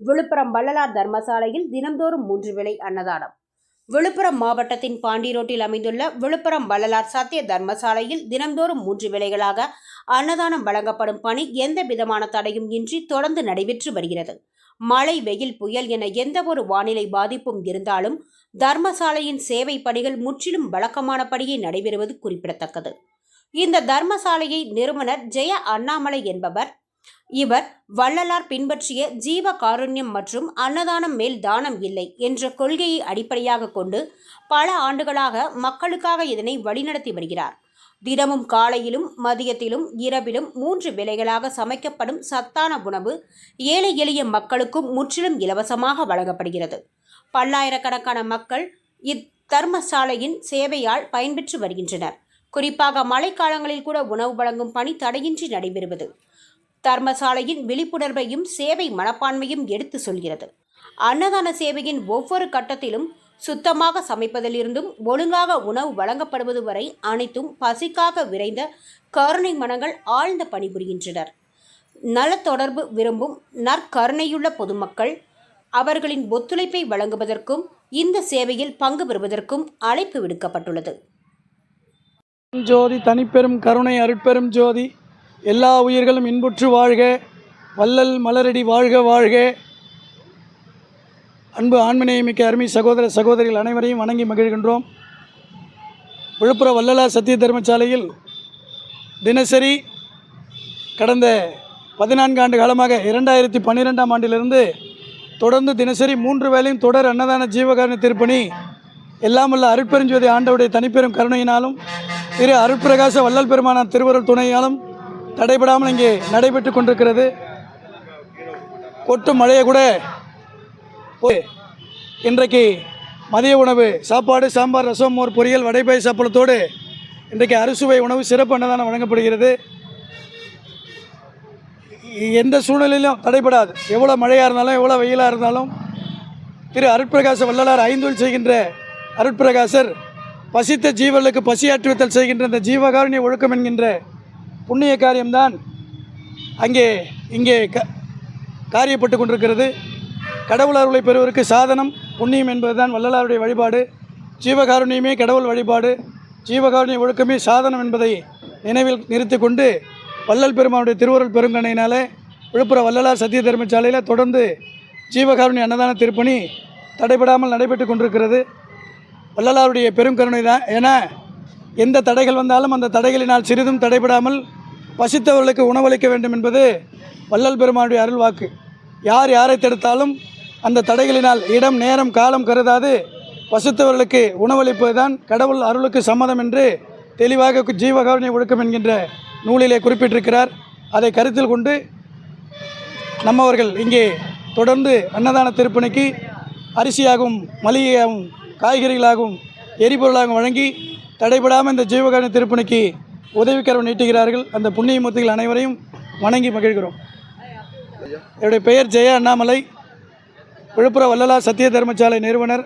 விழுப்புரம் வள்ளலார் தர்மசாலையில் தினந்தோறும் மூன்று விலை அன்னதானம். விழுப்புரம் மாவட்டத்தின் பாண்டி ரோட்டில் அமைந்துள்ள விழுப்புரம் வள்ளலார் சத்திய தர்மசாலையில் தினந்தோறும் மூன்று விலைகளாக அன்னதானம் வழங்கப்படும் பணி எந்த விதமான தடையும் இன்றி தொடர்ந்து நடைபெற்று வருகிறது. மழை வெயில் புயல் என எந்த ஒரு வானிலை பாதிப்பும் இருந்தாலும் தர்மசாலையின் சேவை பணிகள் முற்றிலும் வழக்கமானபடியே நடைபெறுவது குறிப்பிடத்தக்கது. இந்த தர்மசாலையை நிறுவனர் ஜெய அண்ணாமலை என்பவர் இவர் வள்ளலார் பின்பற்றிய ஜீவ காருண்யம் மற்றும் அன்னதானம் மேல் தானம் இல்லை என்ற கொள்கையை அடிப்படையாக கொண்டு பல ஆண்டுகளாக மக்களுக்காக இதனை வழிநடத்தி வருகிறார். தினமும் காலையிலும் மதியத்திலும் இரவிலும் மூன்று வேளைகளாக சமைக்கப்படும் சத்தான உணவு ஏழை எளிய மக்களுக்கும் முற்றிலும் இலவசமாக வழங்கப்படுகிறது. பல்லாயிரக்கணக்கான மக்கள் இத்தர்மசாலையின் சேவையால் பயன்பெற்று வருகின்றனர். குறிப்பாக மழைக்காலங்களில் கூட உணவு வழங்கும் பணி தடையின்றி நடைபெறுவது. தர்மசாலையின் விழிப்புணர்வையும் சேவை மனப்பான்மையும் எடுத்து சொல்கிறது. அன்னதான சேவையின் ஒவ்வொரு கட்டத்திலும் சுத்தமாக சமைப்பதிலிருந்தும் ஒழுங்காக உணவு வழங்கப்படுவது வரை அனைத்தும் பசிக்காக விரைந்த கருணை மனங்கள் ஆழ்ந்த பணிபுரிகின்றனர். நலத்தொடர்பு விரும்பும் நற்கருணையுள்ள பொதுமக்கள் அவர்களின் ஒத்துழைப்பை வழங்குவதற்கும் இந்த சேவையில் பங்கு பெறுவதற்கும் அழைப்பு விடுக்கப்பட்டுள்ளது. ஜோதி தனிப்பெரும் கருணை அருட்பெரும் ஜோதி. எல்லா உயிர்களும் இன்புற்று வாழ்க. வள்ளல் மலரடி வாழ்க வாழ்க. அன்பு ஆண்மநேயமிக்க அருமை சகோதர சகோதரிகள் அனைவரையும் வணங்கி மகிழ்கின்றோம். விழுப்புரம் வள்ளலா சத்திய தர்மசாலையில் தினசரி கடந்த பதினான்கு ஆண்டு காலமாக இரண்டாயிரத்தி பன்னிரெண்டாம் ஆண்டிலிருந்து தொடர்ந்து தினசரி மூன்று வேளையும் தொடர் அன்னதான ஜீவகாரண திருப்பணி எல்லாம் வல்ல அருட்பெருஞ்சோதி ஆண்டவுடைய தனிப்பெரும் கருணையினாலும் திரு அருட்பிரகாச வள்ளல் பெருமானார் திருவருள் துணையாலும் தடைபடாமல் இங்கே நடைபெற்று கொண்டிருக்கிறது. கொட்டும் மழையை கூட இன்றைக்கு மதிய உணவு சாப்பாடு சாம்பார் ரசம் மோர் பொரியல் வடைபாய் சாப்பளத்தோடு இன்றைக்கு அறுசுவை உணவு சிறப்பு அன்னதானம் வழங்கப்படுகிறது. எந்த சூழ்நிலையிலும் தடைபடாது. எவ்வளோ மழையாக இருந்தாலும் எவ்வளோ வெயிலாக இருந்தாலும் திரு அருட்பிரகாச வள்ளலார் ஐந்தொழில் செய்கின்ற அருட்பிரகாசர் பசித்த ஜீவர்களுக்கு பசியாற்றுவித்தல் செய்கின்ற இந்த ஜீவகாருண்ய ஒழுக்கம் என்கின்ற புண்ணிய காரியம்தான் அங்கே இங்கே க காரியப்பட்டு கொண்டிருக்கிறது. கடவுள் அருளை பெறுவதற்கு சாதனம் புண்ணியம் என்பதுதான் வள்ளலாருடைய வழிபாடு. ஜீவகாருண்யமே கடவுள் வழிபாடு. ஜீவகாருண்ய ஒழுக்கமே சாதனம் என்பதை நினைவில் நிறுத்தி கொண்டு வள்ளல் பெருமானுடைய திருவருள் பெருங்கணையினாலே விழுப்புரம் வள்ளலார் சத்திய தர்மசாலையில் தொடர்ந்து ஜீவகாருண்ய அன்னதான திருப்பணி தடைபடாமல் நடைபெற்று கொண்டிருக்கிறது. வள்ளலாருடைய பெரும் கருணை தான் ஏன்னா எந்த தடைகள் வந்தாலும் அந்த தடைகளினால் சிறிதும் தடைபடாமல் பசித்தவர்களுக்கு உணவளிக்க வேண்டும் என்பது வள்ளல் பெருமானுடைய அருள் வாக்கு. யார் யாரை தடுத்தாலும் அந்த தடைகளினால் இடம் நேரம் காலம் கருதாது. பசித்தவர்களுக்கு உணவளிப்பது தான் கடவுள் அருளுக்கு சம்மதம் என்று தெளிவாக ஜீவகாருண்ய ஒழுக்கம் என்கின்ற நூலிலே குறிப்பிட்டிருக்கிறார். அதை கருத்தில் கொண்டு நம்மவர்கள் இங்கே தொடர்ந்து அன்னதான திருப்பணிக்கு அரிசியாகவும் மளிகையாகவும் காய்கறிகளாகவும் எரிபொருளாகவும் வழங்கி தடைபடாமல் இந்த ஜீவகாரண திருப்பணிக்கு உதவிக்கரம் நீட்டுகிறார்கள். அந்த புண்ணியமூர்த்திகள் அனைவரையும் வணங்கி மகிழ்கிறோம். என்னுடைய பெயர் ஜெய அண்ணாமலை. விழுப்புரம் வள்ளலார் சத்திய தர்மசாலை நிறுவனர்.